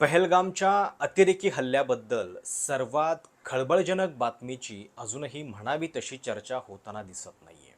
पहलगामच्या अतिरेकी हल्ल्याबद्दल सर्वात खळबळजनक बातमीची अजूनही म्हणावी तशी चर्चा होताना दिसत नाहीये.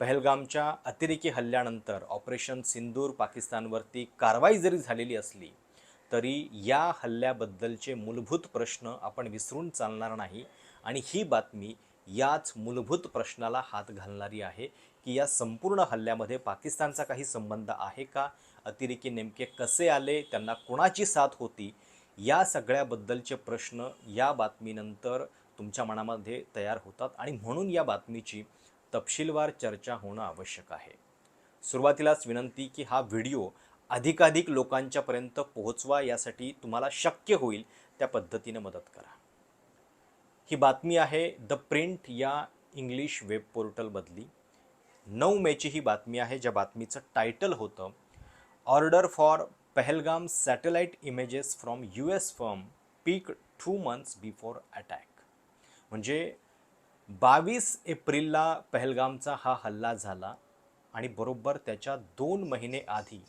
पहलगामच्या अतिरेकी हल्ल्यानंतर ऑपरेशन सिंदूर पाकिस्तानवरती कारवाई जरी झालेली असली तरी या हल्ल्याबद्दलचे मूलभूत प्रश्न आपण विसरून चालणार नाही आणि ही बातमी याच मूलभूत प्रश्नाला हात घालणारी आहे की या संपूर्ण हल्ल्यामध्ये पाकिस्तानचा काही संबंध आहे का? अतिरेकी नेमके कसे आले त्यांना कोणाची साथ होती या सगळ्याबद्दलचे प्रश्न या बातमीनंतर तुमच्या मनामध्ये तयार होतात आणि म्हणून या बातमीची तपशीलवार चर्चा होणं आवश्यक आहे. सुरुवातीलाच विनंती की हा व्हिडिओ अधिकाधिक लोकांच्यापर्यंत पोहोचवा यासाठी तुम्हाला शक्य होईल त्या पद्धतीनं मदत करा. ही बातमी आहे द प्रिंट या इंग्लिश वेब पोर्टलमधली. नऊ मेची ही बातमी आहे ज्या बातमीचं टायटल होतं. Order for Pahalgam satellite images from U S firm peak two months before attack म्हणजे बावीस एप्रिलला पहलगामचा हा हल्ला झाला आणि बरोबर त्याच्या दोन महिने आधी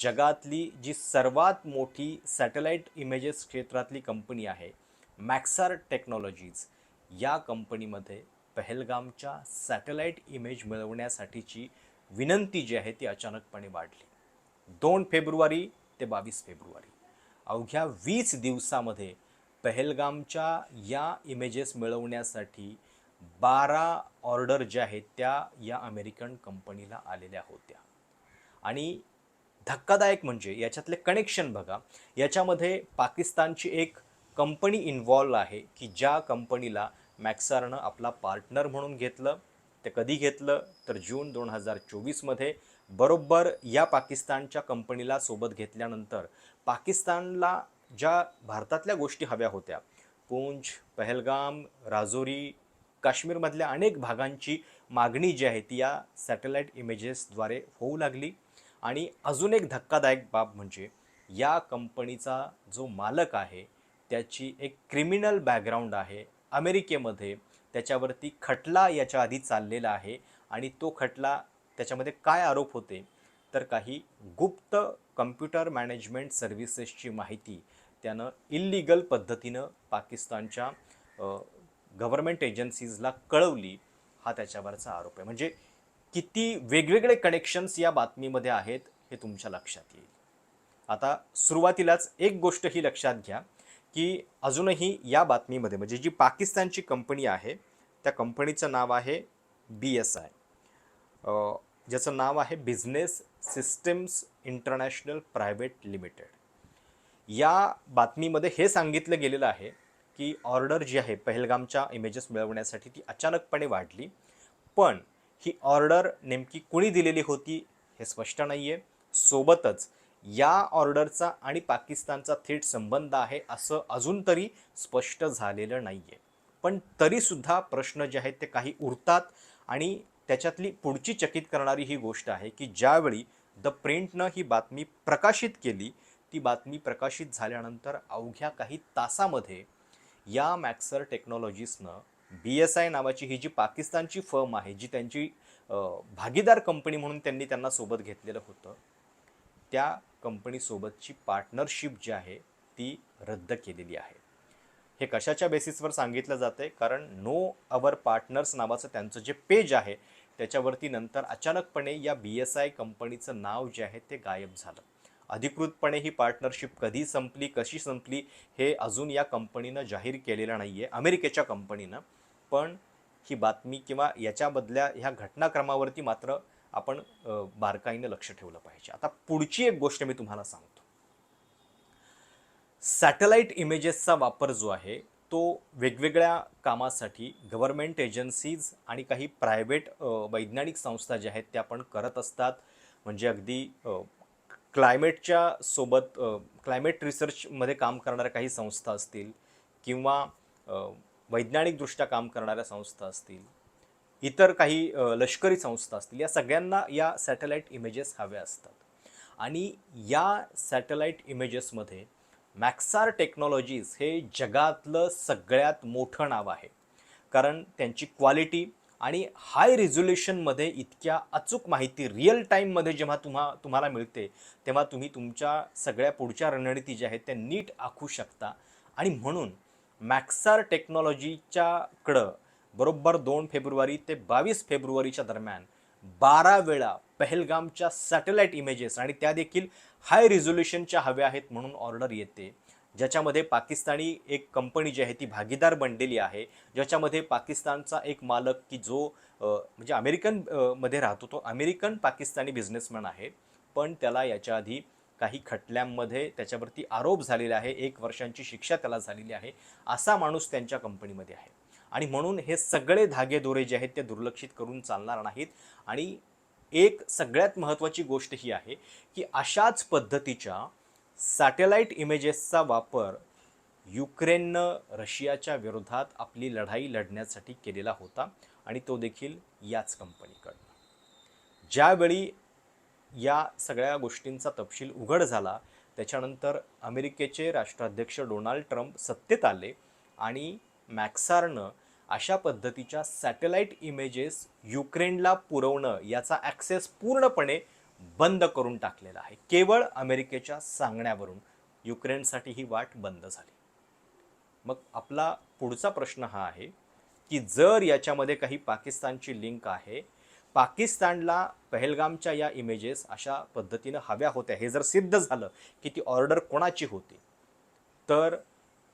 जगातली जी सर्वात मोठी सॅटेलाईट इमेजेस क्षेत्रातली कंपनी आहे मॅक्सार टेक्नॉलॉजीज या कंपनीमध्ये पहलगामच्या सॅटेलाईट इमेज मिळवण्यासाठीची विनंती जी आहे ती अचानकपणे वाढली. दोन फेब्रुवारी ते बावीस फेब्रुवारी. अवघ्या वीस दिवसामध्ये पहलगामच्या या इमेजेस मिळवण्यासाठी बारा ऑर्डर ज्या आहेत त्या या अमेरिकन कंपनीला आलेल्या होत्या. आणि धक्कादायक म्हणजे याच्यातले कनेक्शन बघा याच्यामध्ये पाकिस्तानची एक कंपनी इन्व्हॉल्व आहे की ज्या कंपनीला मॅक्सारनं आपला पार्टनर म्हणून घेतलं ते कधी घेतलं? तर जून दोन हजार चोवीसमध्ये बरोबर या पाकिस्तानच्या कंपनीला सोबत घेतल्यानंतर पाकिस्तानला ज्या भारतातल्या गोष्टी हव्या होत्या पूंछ पहलगाम राजौरी काश्मीरमधल्या अनेक भागांची मागणी जी आहे ती या सॅटेलाईट इमेजेसद्वारे होऊ लागली. आणि अजून एक धक्कादायक बाब म्हणजे या कंपनीचा जो मालक आहे त्याची एक क्रिमिनल बॅकग्राऊंड आहे अमेरिकेमध्ये त्याच्यावरती खटला याच्या आधी चाललेला आहे आणि तो खटला त्याच्यामध्ये काय आरोप होते? तर काही गुप्त कम्प्युटर मॅनेजमेंट सर्व्हिसेसची माहिती त्यानं इल्लिगल पद्धतीनं पाकिस्तानच्या गव्हर्मेंट एजन्सीजला कळवली. हा त्याच्यावरचा आरोप आहे. म्हणजे किती वेगवेगळे कनेक्शन्स या बातमीमध्ये आहेत हे तुमच्या लक्षात येईल. आता सुरुवातीलाच एक गोष्ट ही लक्षात घ्या की अजूनही या बातमीमध्ये म्हणजे जी पाकिस्तानची कंपनी आहे त्या कंपनीचं नाव आहे बी एस आय. ज्याचं नाव आहे business systems international private limited या बातमीमध्ये हे सांगितलं गेलेलं आहे की ऑर्डर जी आहे पहलगामच्या इमेजेस मिळवण्यासाठी ती अचानकपणे वाढली. पण ही ऑर्डर नेमकी कुणी दिलेली होती हे स्पष्ट नाही आहे सोबतच या ऑर्डरचा आणि पाकिस्तानचा थेट संबंध आहे असं अजून तरी स्पष्ट झालेलं नाही आहे पण तरीसुद्धा प्रश्न जे आहेत ते काही उरतात आणि त्याच्यातली पुढची चकित करणारी ही गोष्ट आहे की ज्यावेळी द प्रिंटनं ही बातमी प्रकाशित केली ती बातमी प्रकाशित झाल्यानंतर अवघ्या काही तासामध्ये या मॅक्सर टेक्नॉलॉजीसनं बी एस आय नावाची ही जी पाकिस्तानची फर्म आहे जी त्यांची भागीदार कंपनी म्हणून त्यांनी त्यांना सोबत घेतलेलं होतं त्या कंपनीसोबतची पार्टनरशिप जी आहे ती रद्द केलेली आहे. हे कशाच्या बेसिसवर सांगितलं जातं आहे कारण नो अवर पार्टनर्स नावाचं त्यांचं जे पेज आहे त्याच्यावरती नंतर अचानकपणे या बी एस आय कंपनीचं नाव जे आहे ते गायब झालं. अधिकृतपणे ही पार्टनरशिप कधी संपली कशी संपली हे अजून या कंपनीनं जाहीर केलेलं नाही आहे अमेरिकेच्या कंपनीनं पण ही बातमी किंवा याच्याबदल्या ह्या घटनाक्रमावरती मात्र आपण बारकाईनं लक्ष ठेवलं पाहिजे. आता पुढची एक गोष्ट मी तुम्हाला सांगतो. सॅटेलाईट इमेजेसचा वापर जो आहे तो वेगवेगळ्या कामासाठी गव्हर्मेंट एजन्सीज आणि काही प्रायव्हेट वैज्ञानिक संस्था ज्या आहेत त्या पण करत असतात. म्हणजे अगदी क्लायमेटच्या सोबत क्लायमेट रिसर्चमध्ये काम करणाऱ्या काही संस्था असतील किंवा वैज्ञानिकदृष्ट्या काम करणाऱ्या संस्था असतील इतर काही लष्करी संस्था असतील या सगळ्यांना या सॅटेलाईट इमेजेस हव्या असतात. आणि या सॅटेलाईट इमेजेसमध्ये मॅक्सार टेक्नॉलॉजीज हे जगातलं सगळ्यात मोठं नाव आहे. कारण त्यांची क्वालिटी आणि हाय रिझोल्युशनमध्ये इतक्या अचूक माहिती रिअल टाईममध्ये जेव्हा तुम्हा तुम्हाला मिळते तेव्हा तुम्ही तुमच्या सगळ्या पुढच्या रणनीती ज्या आहेत त्या नीट आखू शकता. आणि म्हणून मॅक्सार टेक्नॉलॉजीच्याकडं बरोबर दोन फेब्रुवारी ते बावीस फेब्रुवारीच्या दरम्यान बारा वेळा पहलगामच्या सॅटेलाईट इमेजेस आणि त्या देखील हाय रिझोल्युशनच्या हव्या आहेत म्हणून ऑर्डर येते. ज्याच्यामध्ये पाकिस्तानी एक कंपनी जी आहे ती भागीदार बनलेली आहे. ज्याच्यामध्ये पाकिस्तानचा एक मालक की जो म्हणजे अमेरिकनमध्ये राहतो तो अमेरिकन पाकिस्तानी बिझनेसमॅन आहे. पण त्याला याच्या आधी काही खटल्यांमध्ये त्याच्यावरती आरोप झालेला आहे. एक वर्षांची शिक्षा त्याला झालेली आहे. असा माणूस त्यांच्या कंपनीमध्ये आहे. आणि म्हणून हे सगळे धागेदोरे जे आहेत ते दुर्लक्षित करून चालणार नाहीत. आणि एक सगळ्यात महत्त्वाची गोष्ट ही आहे की अशाच पद्धतीच्या सॅटेलाईट इमेजेसचा वापर युक्रेननं रशियाच्या विरोधात आपली लढाई लढण्यासाठी केलेला होता आणि तो देखील याच कंपनीकडनं. ज्यावेळी या सगळ्या गोष्टींचा तपशील उघड झाला त्याच्यानंतर अमेरिकेचे राष्ट्राध्यक्ष डोनाल्ड ट्रम्प सत्तेत आले आणि मॅक्सारनं अशा पद्धतीच्या सॅटेलाईट इमेजेस युक्रेनला पुरवणं याचा ॲक्सेस पूर्णपणे बंद करून टाकलेला आहे. केवळ अमेरिकेच्या सांगण्यावरून युक्रेनसाठी ही वाट बंद झाली. मग आपला पुढचा प्रश्न हा आहे की जर याच्यामध्ये काही पाकिस्तानची लिंक आहे पाकिस्तानला पहलगामच्या या इमेजेस अशा पद्धतीनं हव्या होत्या. हे जर सिद्ध झालं की ती ऑर्डर कोणाची होती तर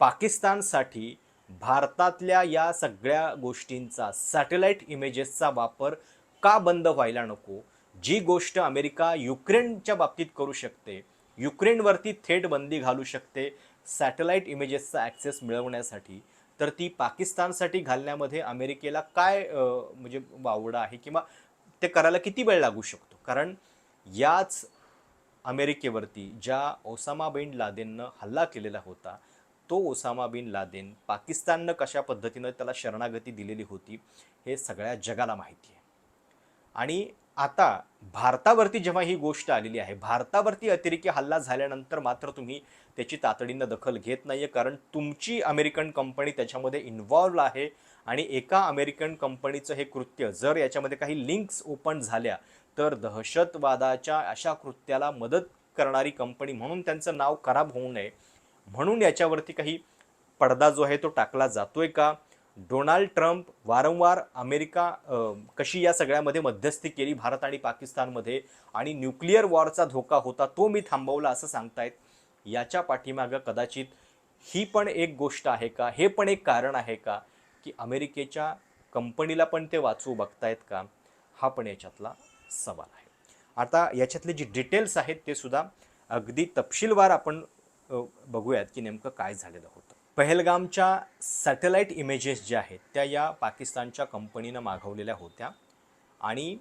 पाकिस्तानसाठी भारतातल्या या सगळ्या गोष्टींचा सॅटेलाईट इमेजेसचा वापर का बंद व्हायला नको? जी गोष्ट अमेरिका युक्रेनच्या बाबतीत करू शकते युक्रेनवरती थेट बंदी घालू शकते सॅटेलाईट इमेजेसचा ॲक्सेस मिळवण्यासाठी तर ती पाकिस्तानसाठी घालण्यामध्ये अमेरिकेला काय म्हणजे वावडं आहे किंवा ते करायला किती वेळ लागू शकतो? कारण याच अमेरिकेवरती ज्या ओसामा बिन लादेननं हल्ला केलेला होता तो ओसामा बिन लादेन पाकिस्ताननं कशा पद्धतीनं त्याला शरणागती दिलेली होती हे सगळ्या जगाला माहिती आहे. आणि आता भारतावरती जेव्हा ही गोष्ट आलेली आहे भारतावरती अतिरेकी हल्ला झाल्यानंतर मात्र तुम्ही त्याची तातडीनं दखल घेत नाही आहे कारण तुमची अमेरिकन कंपनी त्याच्यामध्ये इन्व्हॉल्व आहे आणि एका अमेरिकन कंपनीचं हे कृत्य जर याच्यामध्ये काही लिंक्स ओपन झाल्या तर दहशतवादाच्या अशा कृत्याला मदत करणारी कंपनी म्हणून त्यांचं नाव खराब होऊ नये. म्हणून याच्यावरती काही पडदा जो आहे तो टाकला जातोय का? डोनाल्ड ट्रम्प वारंवार अमेरिका कशी या सगळ्यामध्ये मध्यस्थी केली भारत आणि पाकिस्तानमध्ये आणि न्यूक्लिअर वॉरचा धोका होता तो मी थांबवला असं सांगतायत. याच्या पाठीमागं कदाचित ही पण एक गोष्ट आहे का? हे पण एक कारण आहे का? की अमेरिकेच्या कंपनीला पण ते वाचू बघतायत का? हा पण याच्यातला सवाल आहे. आता याच्यातले जे डिटेल्स आहेत ते सुद्धा अगदी तपशीलवार आपण बघूयात की नेमकं काय झालेलं होतं. पहलगामच्या सॅटेलाईट इमेजेस ज्या आहेत त्या या पाकिस्तानच्या कंपनीनं मागवलेल्या होत्या. आणि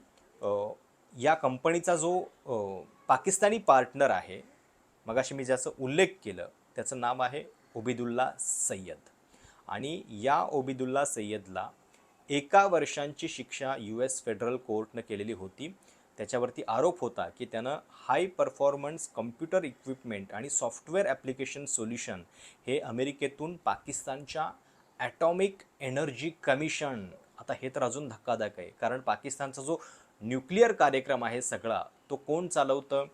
या कंपनीचा जो पाकिस्तानी पार्टनर आहे मगाशी मी ज्याचं उल्लेख केलं त्याचं नाव आहे ओबिदुल्ला सय्यद. आणि या ओबिदुल्ला सय्यदला एका वर्षांची शिक्षा यू एस फेडरल कोर्टनं केलेली होती. त्याच्यावरती आरोप होता की त्यानं हाय परफॉर्मन्स कम्प्युटर इक्विपमेंट आणि सॉफ्टवेअर ॲप्लिकेशन सोल्युशन हे अमेरिकेतून पाकिस्तानच्या ॲटॉमिक एनर्जी कमिशन आता हे तर अजून धक्कादायक आहे कारण पाकिस्तानचा जो न्यूक्लिअर कार्यक्रम आहे सगळा तो कोण चालवतं?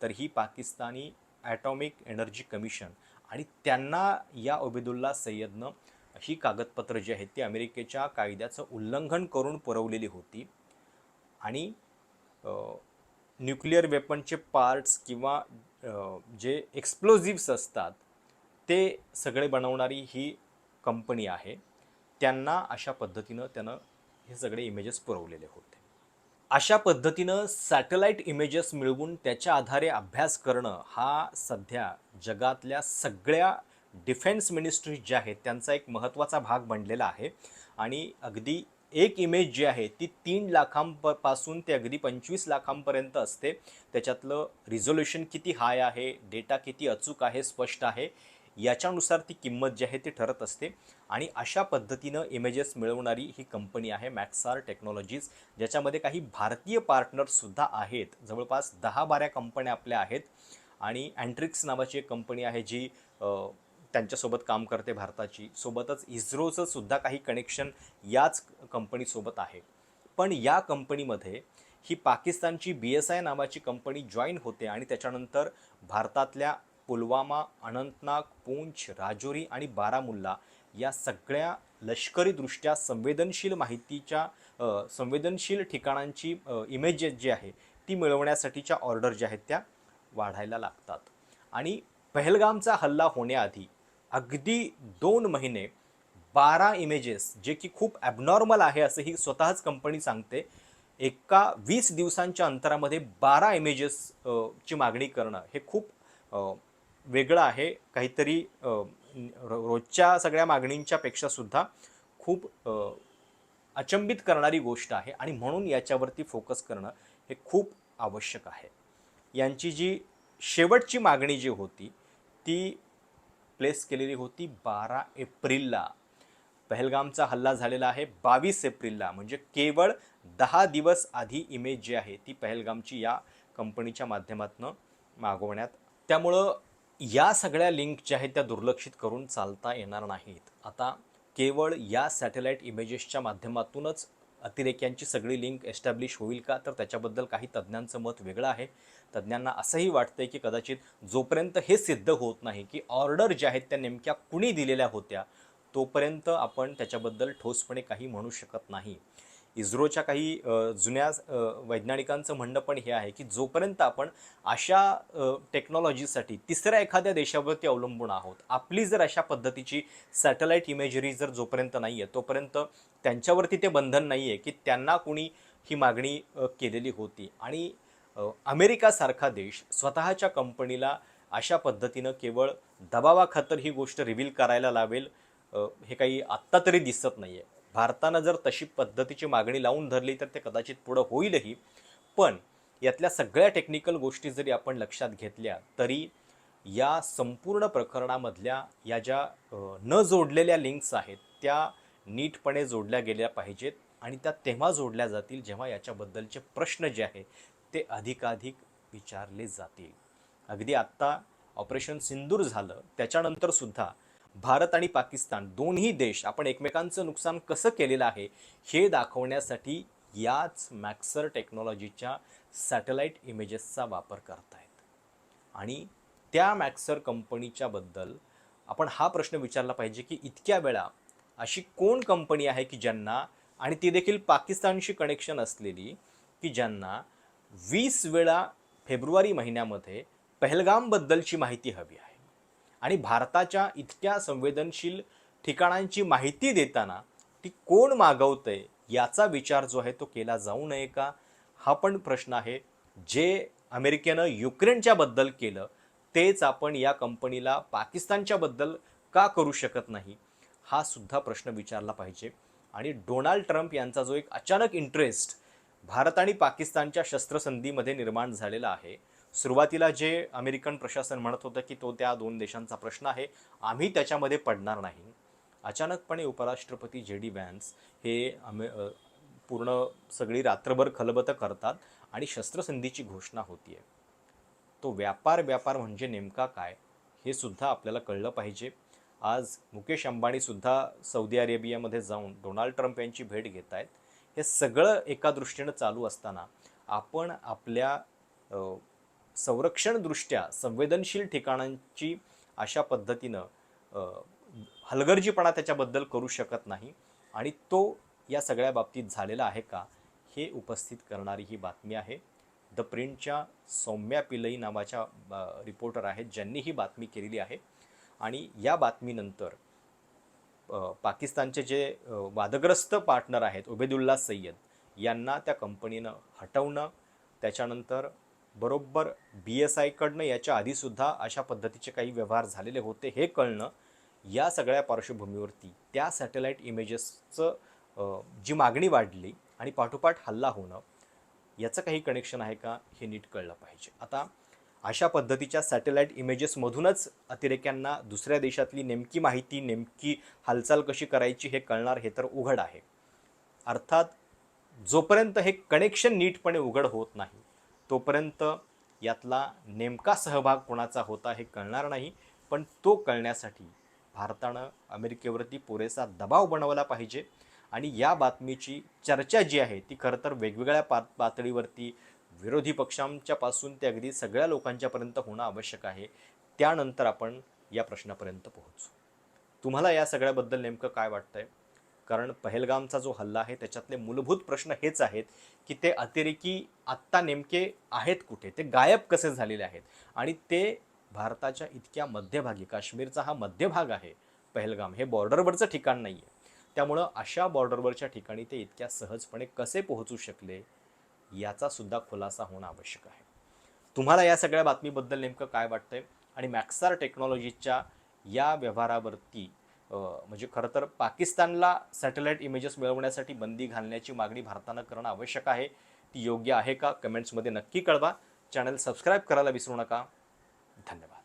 तर ही पाकिस्तानी ॲटॉमिक एनर्जी कमिशन आणि त्यांना या ओबिदुल्ला सय्यदनं ही कागदपत्रं जी आहेत ती अमेरिकेच्या कायद्याचं उल्लंघन करून पुरवलेली होती. आणि न्यूक्लिअर वेपनचे पार्ट्स किंवा जे एक्सप्लोजिव्स असतात ते सगळे बनवणारी ही कंपनी आहे. त्यांना अशा पद्धतीनं त्यानं हे सगळे इमेजेस पुरवलेले होते. अशा पद्धतीनं सॅटेलाईट इमेजेस मिळवून त्याच्या आधारे अभ्यास करणं हा सध्या जगातल्या सगळ्या डिफेन्स मिनिस्ट्रीज ज्या आहेत त्यांचा एक महत्त्वाचा भाग बनलेला आहे. आणि अगदी एक इमेज जी आहे ती तीन लाखांपासून ते अगदी पंचवीस लाखांपर्यंत असते. त्याच्यातलं रिझोल्युशन किती हाय आहे डेटा किती अचूक आहे स्पष्ट आहे याच्यानुसार ती किंमत जी आहे ती ठरत असते. आणि अशा पद्धतीनं इमेजेस मिळवणारी ही कंपनी आहे मॅक्सार टेक्नॉलॉजीज ज्याच्यामध्ये काही भारतीय पार्टनर्ससुद्धा आहेत. जवळपास दहा बारा कंपन्या आपल्या आहेत. आणि अँट्रिक्स नावाची एक कंपनी आहे जी त्यांच्यासोबत काम करते भारताची. सोबतच इस्रोचं सुद्धा काही कनेक्शन याच कंपनीसोबत आहे. पण या कंपनीमध्ये ही पाकिस्तानची बी एस आय नावाची कंपनी जॉईन होते आणि त्याच्यानंतर भारतातल्या पुलवामा अनंतनाग पूंछ राजौरी आणि बारामुल्ला या सगळ्या लष्करीदृष्ट्या संवेदनशील माहितीच्या संवेदनशील ठिकाणांची इमेजेस जी आहे ती मिळवण्यासाठीच्या ऑर्डर ज्या आहेत त्या वाढायला लागतात. आणि पहलगामचा हल्ला होण्याआधी अगदी दोन महिने बारा इमेजेस जे की खूप ॲबनॉर्मल आहे असं ही स्वतःच कंपनी सांगते एका वीस दिवसांच्या अंतरामध्ये बारा इमेजेस ची मागणी करणं हे खूप वेगळं आहे. काहीतरी रो- रोजच्या सगळ्या मागणींच्यापेक्षा सुद्धा खूप अचंबित करणारी गोष्ट आहे आणि म्हणून याच्यावरती फोकस करणं हे खूप आवश्यक आहे. यांची जी शेवटची मागणी जी होती ती प्लेस केलेली होती बारा एप्रिलला. पहलगामचा हल्ला झालेला आहे बावीस एप्रिलला. म्हणजे केवळ दहा दिवस आधी इमेज जी आहे ती पहलगामची या कंपनीच्या माध्यमातून मागवण्यात. त्यामुळं या सगळ्या लिंक ज्या आहेत त्या दुर्लक्षित करून चालता येणार नाहीत. आता केवळ या सॅटेलाईट इमेजेसच्या माध्यमातूनच अतिरेक्यांची सगळी लिंक एस्टॅब्लिश होईल का? तर त्याच्याबद्दल काही तज्ज्ञांचं मत वेगळं आहे. तज्ज्ञांना असंही वाटतंय की कदाचित जोपर्यंत हे सिद्ध होत नाही की ऑर्डर ज्या आहेत त्या नेमक्या कुणी दिलेल्या होत्या तोपर्यंत आपण त्याच्याबद्दल ठोसपणे काही म्हणू शकत नाही. इस्रोच्या काही जुन्या वैज्ञानिकांचं म्हणणं पण हे आहे की जोपर्यंत आपण अशा टेक्नॉलॉजीसाठी तिसऱ्या एखाद्या देशावरती अवलंबून आहोत आपली जर अशा पद्धतीची सॅटेलाईट इमेजरी जर जोपर्यंत नाही आहे तोपर्यंत त्यांच्यावरती ते बंधन नाही आहे की त्यांना कुणी ही मागणी केलेली होती. आणि अमेरिकासारखा देश स्वतःच्या कंपनीला अशा पद्धतीनं केवळ दबावाखातर ही गोष्ट रिव्हील करायला लावेल हे काही आत्ता तरी दिसत नाही आहे भारतानं जर तशी पद्धतीची मागणी लावून धरली तर ते कदाचित पुढं होईलही. पण यातल्या सगळ्या टेक्निकल गोष्टी जरी आपण लक्षात घेतल्या तरी या संपूर्ण प्रकरणामधल्या या ज्या न जोडलेल्या लिंक्स आहेत त्या नीटपणे जोडल्या गेल्या पाहिजेत आणि त्या तेव्हा जोडल्या जातील जेव्हा याच्याबद्दलचे प्रश्न जे आहे ते अधिकाधिक विचारले जातील. अगदी आत्ता ऑपरेशन सिंदूर झालं त्याच्यानंतरसुद्धा भारत आणि पाकिस्तान दोन्ही देश आपण एकमेकांचं नुकसान कसं केलेलं आहे हे दाखवण्यासाठी याच मॅक्सर टेक्नॉलॉजीच्या सॅटेलाईट इमेजेसचा वापर करतायत. आणि त्या मॅक्सर कंपनीच्या बद्दल आपण हा प्रश्न विचारला पाहिजे की इतक्या वेळा अशी कोण कंपनी आहे की ज्यांना आणि ती देखील पाकिस्तानशी कनेक्शन असलेली की ज्यांना वीस वेळा फेब्रुवारी महिन्यामध्ये पहलगामबद्दलची माहिती हवी आहे. आणि भारताच्या इतक्या संवेदनशील ठिकाणांची माहिती देताना ती कोण मागवतंय याचा विचार जो आहे तो केला जाऊ नये का? हा पण प्रश्न आहे. जे अमेरिकेनं युक्रेनच्या बद्दल केलं तेच आपण या कंपनीला पाकिस्तानच्या बद्दल का करू शकत नाही? हा सुद्धा प्रश्न विचारला पाहिजे. आणि डोनाल्ड ट्रम्प यांचा जो एक अचानक इंटरेस्ट भारत आणि पाकिस्तानच्या शस्त्रसंधीमध्ये निर्माण झालेला आहे सुरुवातीला जे अमेरिकन प्रशासन म्हणत होतं की तो त्या दोन देशांचा प्रश्न आहे आम्ही त्याच्यामध्ये पडणार नाही. अचानकपणे उपराष्ट्रपती जे डी व्हॅन्स हे अमे पूर्ण सगळी रात्रभर खलबत करतात आणि शस्त्रसंधीची घोषणा होतीये. तो व्यापार व्यापार म्हणजे नेमका काय हे सुद्धा आपल्याला कळलं पाहिजे. आज मुकेश अंबानीसुद्धा सौदी अरेबियामध्ये जाऊन डोनाल्ड ट्रम्प यांची भेट घेत आहेत हे सगळं एका दृष्टीनं चालू असताना आपण आपल्या संरक्षणदृष्ट्या संवेदनशील ठिकाणांची अशा पद्धतीनं हलगर्जीपणा त्याच्याबद्दल करू शकत नाही. आणि तो या सगळ्या बाबतीत झालेला आहे का हे उपस्थित करणारी ही बातमी आहे. द प्रिंटच्या सौम्या पिलई नावाच्या रिपोर्टर आहेत ज्यांनी ही बातमी केलेली आहे. आणि या बातमीनंतर पाकिस्तानचे जे वादग्रस्त पार्टनर आहेत उबेदुल्ला सय्यद यांना त्या कंपनीनं हटवणं त्याच्यानंतर बरोबर बी एस आयकडनं याच्या आधीसुद्धा अशा पद्धतीचे काही व्यवहार झालेले होते हे कळणं या सगळ्या पार्श्वभूमीवरती त्या सॅटेलाईट इमेजेसचं जी मागणी वाढली आणि पाठोपाठ हल्ला होणं याचं काही कनेक्शन आहे का हे नीट कळलं पाहिजे. आता अशा पद्धतीच्या सॅटेलाईट इमेजेसमधूनच अतिरेक्यांना दुसऱ्या देशातली नेमकी माहिती नेमकी हालचाल कशी करायची हे कळणार हे तर उघड आहे. अर्थात जोपर्यंत हे कनेक्शन नीटपणे उघड होत नाही तोपर्यंत यातला नेमका सहभाग कोणाचा होता हे कळणार नाही पण तो कळण्यासाठी भारतानं अमेरिकेवरती पुरेसा दबाव बनवला पाहिजे. आणि या बातमीची चर्चा जी आहे ती खरं तर वेगवेगळ्या पा पातळीवरती विरोधी पक्षांच्या पासून ते अगदी सगळ्या लोकांच्यापर्यंत होणं आवश्यक आहे. त्यानंतर आपण या प्रश्नापर्यंत पोहोचू. तुम्हाला या सगळ्याबद्दल नेमकं काय वाटतंय? कारण पहलगामचा जो हल्ला आहे त्याच्यातले मूलभूत प्रश्न हेच आहेत की ते अतिरेकी आत्ता नेमके आहेत कुठे? ते गायब कसे झालेले आहेत? आणि ते भारताच्या इतक्या मध्यभागी काश्मीरचा हा मध्यभाग आहे पहलगाम. हे बॉर्डरवरचं ठिकाण नाही आहे त्यामुळं अशा बॉर्डरवरच्या ठिकाणी ते इतक्या सहजपणे कसे पोहोचू शकले याचा सुद्धा खुलासा होणं आवश्यक आहे. तुम्हाला या सगळ्या बातमीबद्दल नेमकं काय वाटतंय? आणि मॅक्सार टेक्नॉलॉजीच्या या व्यवहारावरती म्हणजे खरं तर पाकिस्तानला सॅटेलाईट इमेजेस मिळवण्यासाठी बंदी घालण्याची मागणी भारतानं करणं आवश्यक आहे. ती योग्य आहे का? कमेंट्समध्ये नक्की कळवा. चॅनल सबस्क्राईब करायला विसरू नका. धन्यवाद.